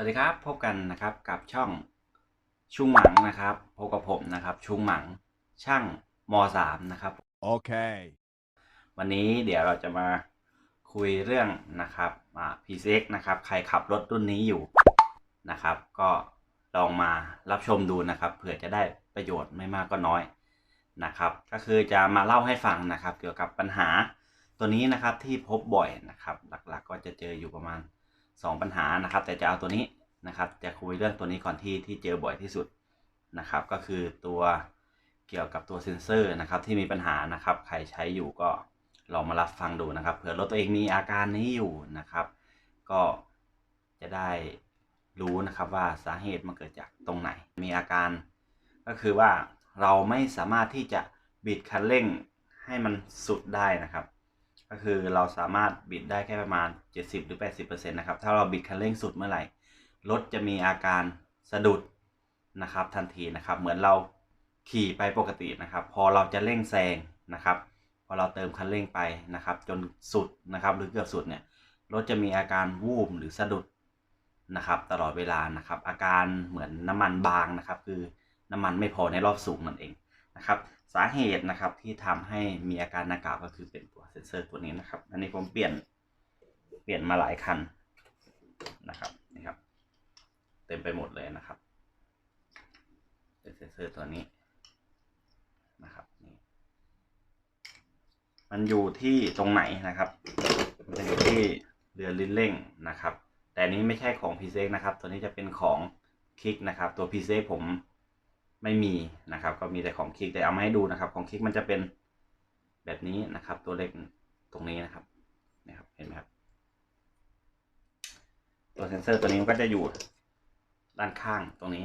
วัสดีครับ พบกันนะครับกับช่องชุงหมังนะครับพบกับผมนะครับ ชุงหมังช่างมสามนะครับ Okay. วันนี้เดี๋ยวเราจะมาคุยเรื่องนะครับอ่า PCX นะครับ ใครขับรถรุ่นนี้อยู่นะครับ ก็ลองมารับชมดูนะครับเผื่อจะได้ประโยชน์ไม่มากก็น้อยนะครับ ก็คือจะมาเล่าให้ฟังนะครับ เกี่ยวกับปัญหาตัวนี้นะครับที่พบบ่อยนะครับ หลักๆก็จะเจออยู่ประมาณ 2 ปัญหานะครับ แต่จะเอาตัวนี้นะครับ จะคุยเรื่องตัวนี้ก่อนที่ที่เจอบ่อยที่สุดนะครับ ก็คือตัวเกี่ยวกับตัวเซ็นเซอร์นะครับที่มีปัญหานะครับ ใครใช้อยู่ก็ลองมารับฟังดูนะครับเผื่อรถตัวเองมีอาการนี้อยู่นะครับ ก็จะได้รู้นะครับว่าสาเหตุมันเกิดจากตรงไหน มีอาการ ก็คือว่าเราไม่สามารถที่จะบิดคันเร่งให้มันสุดได้นะครับ ก็คือเราสามารถบิดได้แค่ประมาณ 70 หรือ 80%นะครับ ถ้าเราบิดคันเร่งสุดเมื่อไหร่ รถจะมีอาการสะดุดนะครับทันทีนะครับ เหมือนเราขี่ไปปกตินะครับ พอเราจะเร่งแซงนะครับ พอเราเติมคันเร่งไปนะครับ จนสุดนะครับ หรือเกือบสุดเนี่ย รถจะมีอาการวูบหรือสะดุดนะครับ ตลอดเวลานะครับ อาการเหมือนน้ำมันบางนะครับ คือน้ำมันไม่พอในรอบสูงนั่นเอง นะครับสาเหตุนะครับที่ทำให้มีอาการดังกาวก็คือเป็นตัวเซ็นเซอร์ตัวนี้นะครับ อันนี้ผมเปลี่ยนเปลี่ยนมาหลายคันนะครับนี่ครับ เต็มไปหมดเลยนะครับเป็นเซ็นเซอร์ตัวนี้นะครับนี่มันอยู่ที่ตรงไหนนะครับมันจะอยู่ที่เรือลิ้นเร่งนะครับ แต่นี้ไม่ใช่ของ p ีเซกนะครับ ตัวนี้จะเป็นของคลิกนะครับ ตัว p ีเซกผม ไม่มีนะครับ ก็มีแต่ของคลิกแต่เอามาให้ดูนะครับ ของคลิกมันจะเป็นแบบนี้นะครับ ตัวเล็กตรงนี้นะครับนะครับเห็นไหมครับตัวเซนเซอร์ตัวนี้มันก็จะอยู่ด้านข้างตรงนี้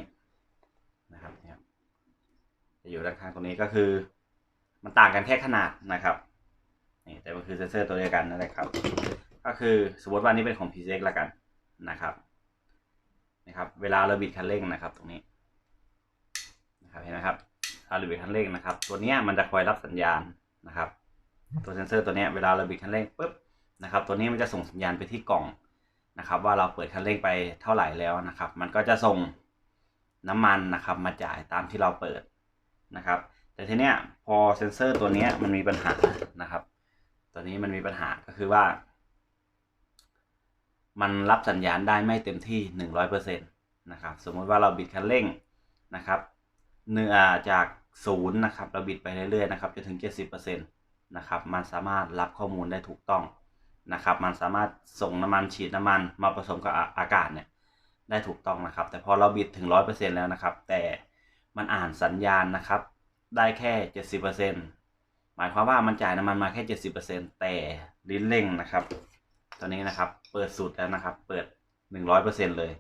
นะครับจะอยู่ด้านข้างตรงนี้ก็คือ มันต่างกันแค่ขนาดนะครับนี่แต่มันคือเซนเซอร์ตัวเดียวกันนั่นแหละครับ ก็คือสมมติว่านี้เป็นของ p ีเซละกันนะครับนะครับ เวลาเราบิดคันเร่งนะครับ ตรงนี้ เห็นไหมครับเราบิดคันเร่งนะครับ ตัวนี้มันจะคอยรับสัญญาณนะครับ ตัวเซนเซอร์ตัวนี้เวลาเราบิดคันเร่งปุ๊บนะครับ ตัวนี้มันจะส่งสัญญาณไปที่กล่องนะครับ ว่าเราเปิดคันเร่งไปเท่าไหร่แล้วนะครับ มันก็จะส่งน้ำมันนะครับ มาจ่ายตามที่เราเปิดนะครับ แต่ทีเนี้ยพอเซนเซอร์ตัวนี้มันมีปัญหานะครับ ตัวนี้มันมีปัญหาก็คือว่า มันรับสัญญาณได้ไม่เต็มที่หนึ่งร้อยเปอร์เซ็นต์นะครับ สมมติว่าเราบิดคันเร่งนะครับ เนื้อจากศูนย์นะครับเราบิดไปเรื่อยๆนะครับจนถึงเจ็ดสิบเปอร์เซ็นต์นะครับมันสามารถรับข้อมูลได้ถูกต้องนะครับ มันสามารถส่งน้ำมันฉีดน้ำมันมาผสมกับอากาศเนี่ยได้ถูกต้องนะครับ แต่พอเราบิดถึงร้อยเปอร์เซ็นต์แล้วนะครับ แต่มันอ่านสัญญาณนะครับ ได้แค่เจ็ดสิบเปอร์เซ็นต์หมายความว่ามันจ่ายน้ำมันมาแค่เจ็ดสิบเปอร์เซ็นต์แต่ลิ้นเร่งนะครับตัวนี้นะครับเปิดสุดแล้วนะครับ เปิดหนึ่งร้อยเปอร์เซ็นต์เลย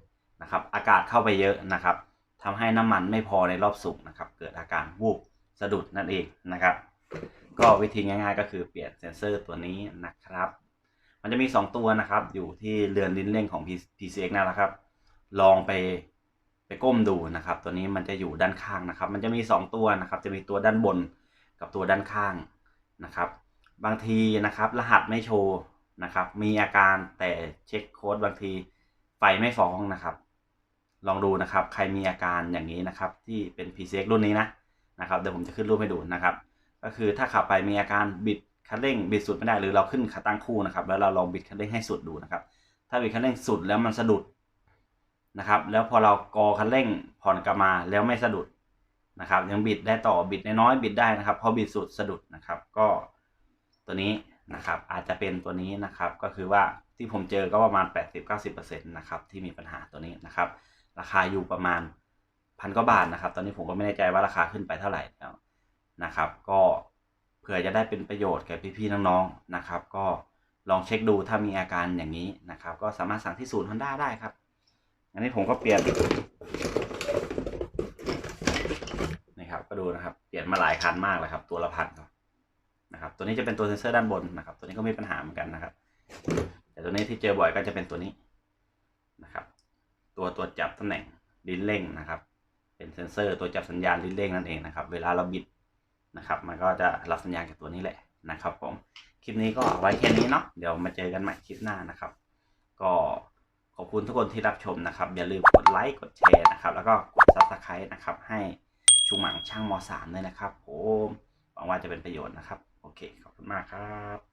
นะครับ อากาศเข้าไปเยอะนะครับ ทำให้น้ำมันไม่พอในรอบสูงนะครับ เกิดอาการวูบสะดุดนั่นเองนะครับ ก็วิธีง่ายๆ ก็คือเปลี่ยนเซนเซอร์ตัวนี้นะครับ มันจะมี 2 ตัวนะครับ อยู่ที่เรือนลิ้นเร่งของ PCX นั่นแหละครับ ลองไปไปก้มดูนะครับ ตัวนี้มันจะอยู่ด้านข้างนะครับ มันจะมี 2 ตัวนะครับ จะมีตัวด้านบนกับตัวด้านข้างนะครับ บางทีนะครับ รหัสไม่โชว์นะครับ มีอาการแต่เช็คโค้ดบางทีไฟไม่ฟ้องนะครับ ลองดูนะครับ ใครมีอาการอย่างนี้นะครับ ที่เป็น PCX รุ่นนี้นะนะครับเดี๋ยวผมจะขึ้นรูปให้ดูนะครับ ก็คือถ้าขับไปมีอาการบิดคันเร่งบิดสุดไม่ได้หรือเราขึ้นขาตั้งคู่นะครับแล้วเราลองบิดคันเร่งให้สุดดูนะครับ ถ้าบิดคันเร่งสุดแล้วมันสะดุดนะครับ แล้วพอเรากอคันเร่งผ่อนกลับมาแล้วไม่สะดุดนะครับ ยังบิดได้ต่อบิดน้อยบิดได้นะครับพอบิดสุดสะดุดนะครับ ก็ตัวนี้นะครับ อาจจะเป็นตัวนี้นะครับ ก็คือว่าที่ผมเจอก็ประมาณ 80-90%นะครับที่มีปัญหาตัวนี้นะครับ ราคาอยู่ประมาณพันกว่าบาทนะครับ ตอนนี้ผมก็ไม่แน่ใจว่าราคาขึ้นไปเท่าไหร่แล้วนะครับ ก็เผื่อจะได้เป็นประโยชน์แก่พี่ๆน้องๆนะครับ ก็ลองเช็คดูถ้ามีอาการอย่างนี้นะครับ ก็สามารถสั่งที่ศูนย์ฮอนด้าได้ครับอันนี้ผมก็เปลี่ยนนี่ครับ ก็ดูนะครับ เปลี่ยนมาหลายคันมากเลยครับ ตัวละพันครับนะครับ ตัวนี้จะเป็นตัวเซนเซอร์ด้านบนนะครับ ตัวนี้ก็มีปัญหาเหมือนกันนะครับ แต่ตัวนี้ที่เจอบ่อยก็จะเป็นตัวนี้นะครับ ตัวตรวจจับตำแหน่งลิ้นเร่งนะครับ เป็นเซ็นเซอร์ตัวจับสัญญาณลิ้นเร่งนั่นเองนะครับ เวลาเราบิดนะครับ มันก็จะรับสัญญาณจากตัวนี้แหละนะครับผมคลิปนี้ก็ไว้แค่นี้เนาะเดี๋ยวมาเจอกันใหม่คลิปหน้านะครับ ก็ขอบคุณทุกคนที่รับชมนะครับ อย่าลืมกดไลค์กดแชร์นะครับ แล้วก็กด subscribe นะครับ ให้ชูหมังช่างม 3 ด้วยนะครับผมหวังว่าจะเป็นประโยชน์นะครับ โอเค ขอบคุณมากครับ